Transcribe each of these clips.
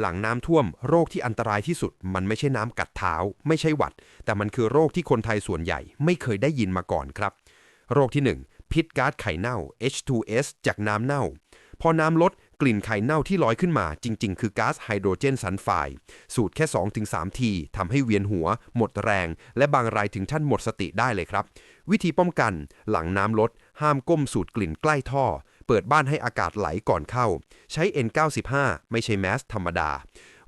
หลังน้ำท่วม โรคที่อันตรายที่สุด มันไม่ใช่น้ำกัดเท้า ไม่ใช่หวัด แต่มันคือโรคที่คนไทยส่วนใหญ่ไม่เคยได้ยินมาก่อนครับ โรคที่ 1 พิษก๊าซไข่เน่า H2S จากน้ำเน่า พอน้ำลดกลิ่นไข่เน่าที่ลอยขึ้นมาจริง ๆ คือก๊าซไฮโดรเจนซัลไฟด์สูดแค่ 2-3 ทีทำให้เวียนหัว หมดแรง และบางรายถึงท่านหมดสติได้เลยครับ วิธีป้องกัน หลังน้ำลด ห้ามก้มสูดกลิ่นใกล้ท่อ เปิดบ้านให้อากาศไหลก่อนเข้า ใช้ N95 ไม่ใช่แมสธรรมดา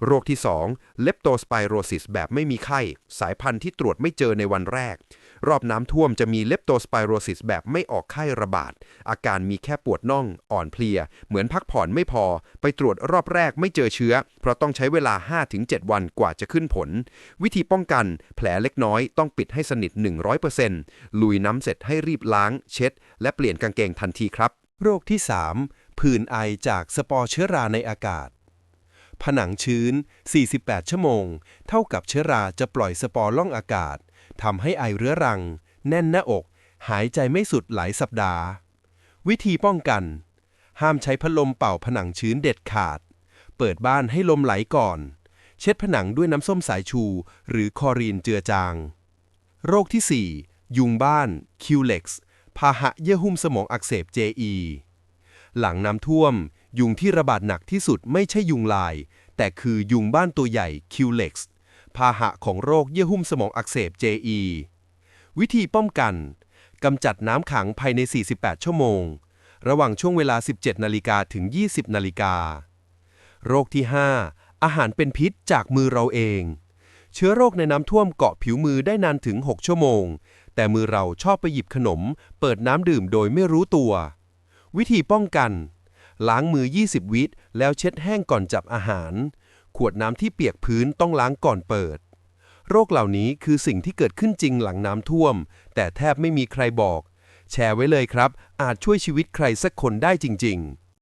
โรคที่ 2 เลปโตสไปโรซิสแบบไม่มีไข้ สายพันธุ์ที่ตรวจไม่เจอในวันแรก รอบน้ำท่วมจะมีเลปโตสไปโรซิสแบบไม่ออกไข้ระบาด อาการมีแค่ปวดน่อง อ่อนเพลีย เหมือนพักผ่อนไม่พอ ไปตรวจรอบแรกไม่เจอเชื้อ เพราะต้องใช้เวลา 5-7 วันกว่าจะขึ้นผล วิธีป้องกัน แผลเล็กน้อยต้องปิดให้สนิท 100%ลุยน้ำเสร็จให้รีบล้าง เช็ด และเปลี่ยนกางเกงทันทีครับ โรคที่ 3 ผื่นไอจากสปอร์เชื้อราในอากาศ ผนังชื้น 48 ชั่วโมง เท่ากับเชื้อราจะปล่อยสปอร์ล่องอากาศทำให้ไอเรื้อรัง แน่นหน้าอก หายใจไม่สุดหลายสัปดาห์ วิธีป้องกัน ห้ามใช้พัดลมเป่าผนังชื้นเด็ดขาด เปิดบ้านให้ลมไหลก่อน เช็ดผนังด้วยน้ำส้มสายชู หรือคอรีนเจือจาง โรคที่ 4 ยุงบ้านคิวเล็กซ์ พาหะเยื่อหุ้มสมองอักเสบ JE หลังน้ำท่วม ยุงที่ระบาดหนักที่สุดไม่ใช่ยุงลาย แต่คือยุงบ้านตัวใหญ่คิวเล็กซ์พาหะของโรคเยื่อหุ้มสมองอักเสบ JE วิธีป้องกันกำจัดน้ำขังภายใน 48 ชั่วโมง ระหว่างช่วงเวลา 17 นาฬิกาถึง 20 นาฬิกา โรคที่ 5 อาหารเป็นพิษจากมือเราเอง เชื้อโรคในน้ำท่วมเกาะผิวมือได้นานถึง 6 ชั่วโมง แต่มือเราชอบไปหยิบขนม เปิดน้ำดื่มโดยไม่รู้ตัว วิธีป้องกัน ล้างมือ 20 วิแล้วเช็ดแห้งก่อนจับอาหาร ขวดน้ำที่เปียกพื้นต้องล้างก่อนเปิด โรคเหล่านี้คือสิ่งที่เกิดขึ้นจริงหลังน้ำท่วม แต่แทบไม่มีใครบอก แชร์ไว้เลยครับ อาจช่วยชีวิตใครสักคนได้จริง ๆ